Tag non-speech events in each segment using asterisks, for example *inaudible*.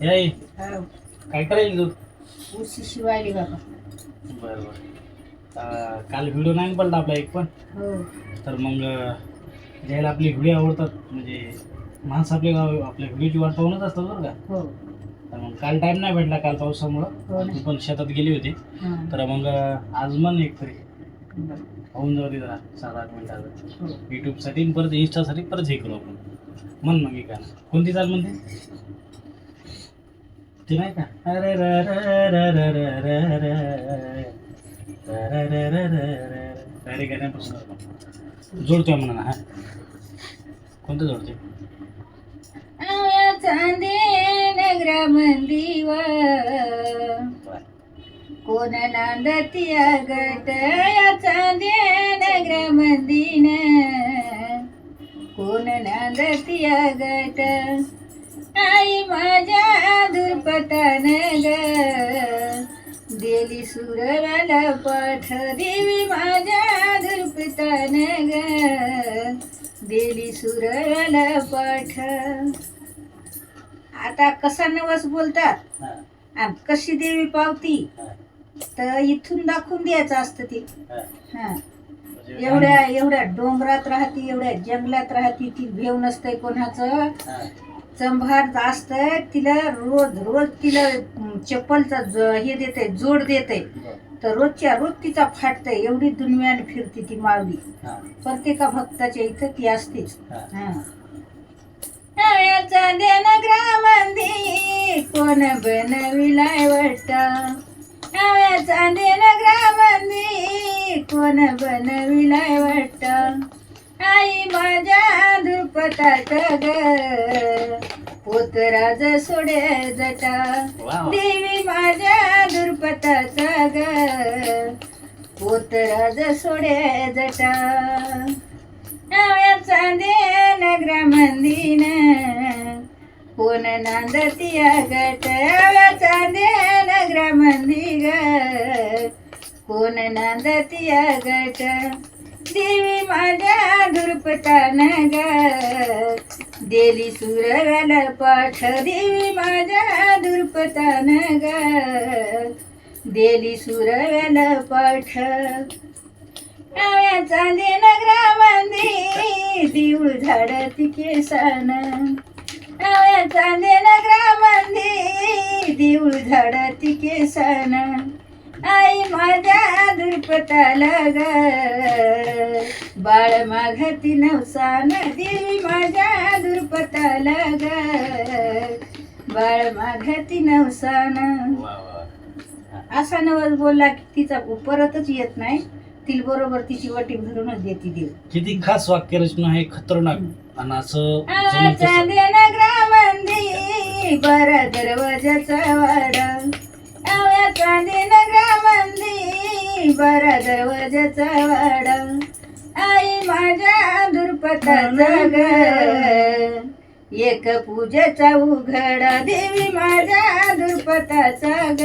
हो काय करायला तू? उशी शिवायली बाबा. बरं बरं. काल व्हिडिओ नाही पडला आपला एक पण? हो. तर मग ज्याला आपले व्हिडिओ आवडतात म्हणजे माणसं आपले गाव आपल्या व्हिडिओची वाट पाहूनच असतात बरं का? हो. तर मग काल टाईम नाही भेटला काल हो पावसामुळं ना. तू पण शेतात गेली होती. हा. तर मग आज मन एक तरी. बरं. होऊन जाऊ दे जरा सात आठ मिनिटाचं हो. युट्यूबसाठी परत इंस्टासाठी परत हे करू आपण. मन मग का कोणती चाल म्हणते? ते नाही का? अरे अरे गाण्यापासून जोडतोय म्हणा हा. कोणतं जोडतोय? चांदे नगरा मंदिव कोण नांदती अगट चांदे नगरा मंदिन कोण नांदती अगट आई माझ्या दुर्पटान ग देली सुरवाला पाठ देवी माझ्या दुर्पटान ग देली सुरवाला पाठ. आता कसा नवस बोलतात? आणि कशी देवी पावती? तर इथून दाखवून द्यायचं असतं ते. हा. म्हणजे एवढ्या एवढ्या डोंगरात राहते एवढ्या जंगलात राहते ती भेव नसतंय कोणाचं. चंभार असतं तिला रोज रोज तिला चप्पलचा ज- हे देते जोड देते. तर रोजच्या रोज तिचा फाटते एवढी दुनियाने फिरते ती माऊली. हा, प्रत्येका भक्ताच्या इथं ती असतेच. हा. हा. चांदेन ग्रामंदी कोण बनविलाय वाटत नव्या चांदेन ग्रामंदी कोण बनविलाय वाटत आई माझ्या दुपतात ग. पोतराज सोडे जटा. देवी माझ्या दुर्पताचा ग. पोतराज सोडे जटा. नव्या चांदे नगरा मंदीन. कोण नांदतिया गट. नव्या चांदे नगरा मंदी ग. कोण नांदतिया गट. देवी माझ्या दुर्पतान ग देली सुरव्याला पाठ देवी माझ्या दुर्पतान ग देली सुरव्याला पाठ. नव्या चांदी नगरामध्ये देऊळ झाड केसान. नव्या चांदी नगरामध्ये देऊळ झाड केसान. आई माझ्या दुर्पताला ग. बाळ माघती नवसान देवी माझ्या दुर्पताला ग. बाळ माघती नवसान. असा नवस बोलला की तिचा परतच येत नाही. तिला बरोबर तिची वटी भरूनच देते देव. किती खास वाक्यरचना आहे खतरनाक. आणि असं बर दरवाजाचा वाडा. आव्या चांदे नगरामंदी बर दरवाजाचा वाडा आई माझ्या दुर्पताचा ग. एक पूजेचा उघडा. देवी माझ्या दुर्पताचा ग.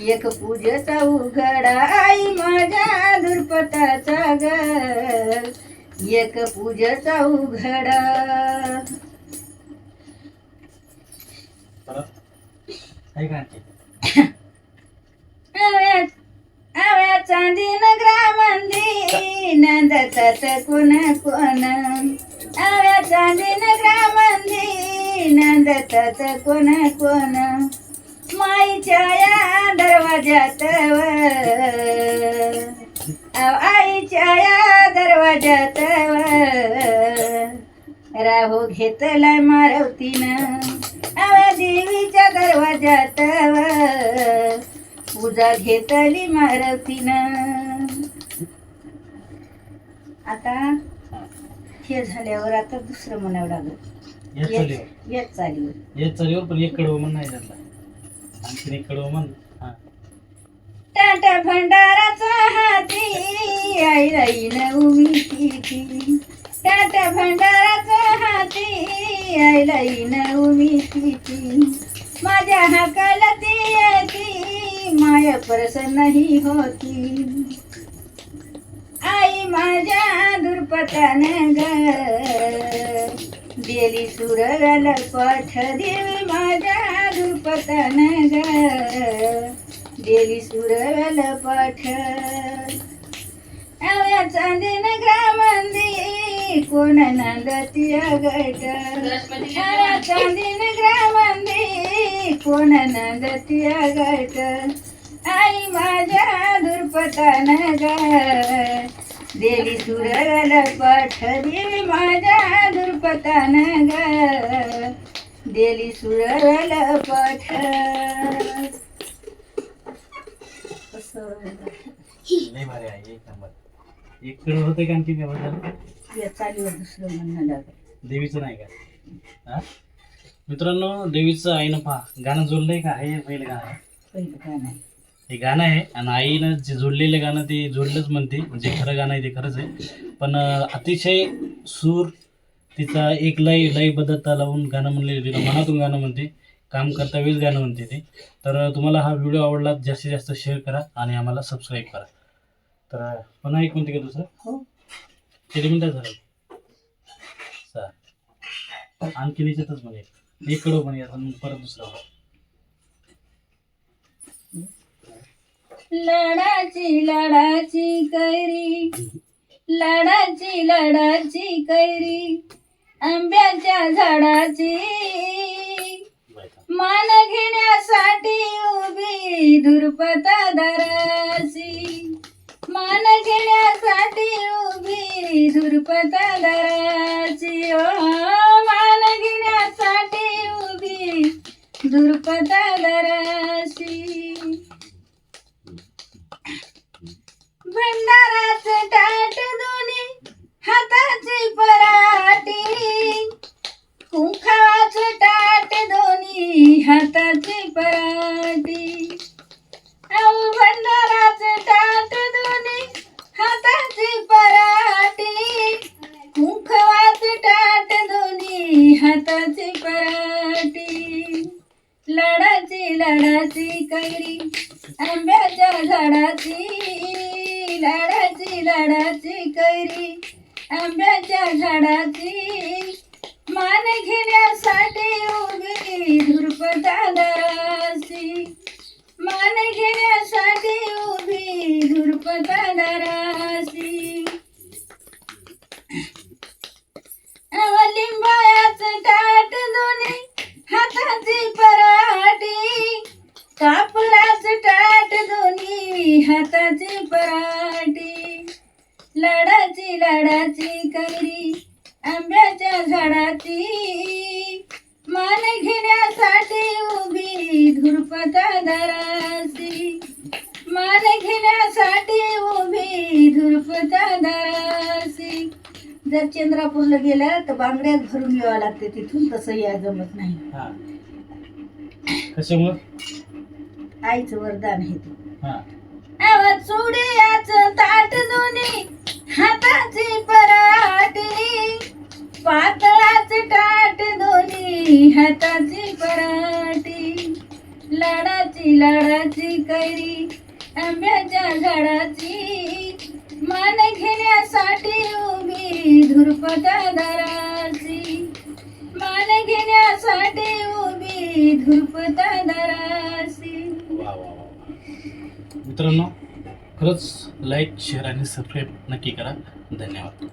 एक पूजेचा उघडा. आई माझ्या दुर्पताचा ग. एक पूजेचा उघडा. *coughs* चांदीन ग्रामंदी नंदतात कोण कोण? नव्या चांदीन ग्रामंदी नंदतात कोण कोण? माईच्या या दरवाजात आईच्या या दरवाजात राहू घेतलाय मारवतीनं आव्या देवीच्या दरवाजात पूजा घेतली मारवतीनं आता हा. झाल्यावर आता दुसरं म्हणावं लागलं. येत चालू येत चालीवर येत चालू पण एक कडवं म्हण नाही त्यातला आणखीन एक कडवं म्हण. हा. टाटा भंडाराचा हाती आई राईन उमी तिची टाटा भंडाराचा हाती आई राईन उमी तिची माझ्या हाकाला ती येती माय प्रसन्नही होती. आई माझ्या दुर्पतन गेली सुरगल पथ देवी माझ्या दुर्पतन गेली सुरगल पथ. न चांदीन ग्रामंदी कोण नंदती गट चांदीन ग्रामंदी कोण नंदती गट आई माझ्या दुर्पतान ग देवी सुरगल पाठ देवी माझ्या दुर्पतान ग देली सुरगल पाठ कसं लय एक नंबर. एक करोड होते का आणखी काय झालं या चालीवर दुसरं म्हणणं लागेल. देवीचं नाही का? हा? मित्रांनो देवीचं आईनं पहा गाणं जोडलंय का? हे पहिलं गाणं आहे. पहिलं काय नाही हे गाणं आहे आणि आईनं जे जोडलेलं गाणं ते जोडलंच म्हणते म्हणजे खरं गाणं आहे ते खरंच आहे. पण अं, अतिशय सूर तिचा एक लय लयबद्धता लावून गाणं म्हणलेलं तिला मनातून गाणं म्हणते काम करता वेळेस गाणं म्हणते ते. तर तुम्हाला हा व्हिडिओ आवडला जास्तीत जास्त शेअर करा आणि आम्हाला सबस्क्राईब करा. तर पुन्हा एक म्हणते का दुसरं? हो. किती मिनिटं झालं. सहा आणखी याच्यातच म्हणे एक कडो म्हणे आता परत दुसरा लडाची लडाची कैरी. लडाची लडाची कैरी. आंब्याच्या झाडाची. मान घेण्यासाठी उभी धुरपता दराशी मान घेण्यासाठी उभी धुरपता दराची ओ मान घेण्यासाठी उभी धुरपता दराची भंडाराचं ताट दोन्ही हाताची पर लडाची कैरी आंब्याच्या झाडाची लडाची लडाची कैरी आंब्याच्या झाडाची. मान घेण्यासाठी उभी धुरपदाला जर चंद्रापूरला गेलं तर बांगड्यात भरून यावं लागते तिथून तसं या जमत नाही. हा. कशामुळं? आईचं वरदान आहे ते. हा. आवाज चुडियाचं ताट दोन्ही हाताची पराठी. पातळाचं ताट दोन्ही हाताची पराठी. लाडाची लाडाची कैरी आंब्याच्या झाडाची उभी धुरपता वा वा वा. मित्रांनो खरंच लाईक शेअर आणि सबस्क्राईब नक्की करा धन्यवाद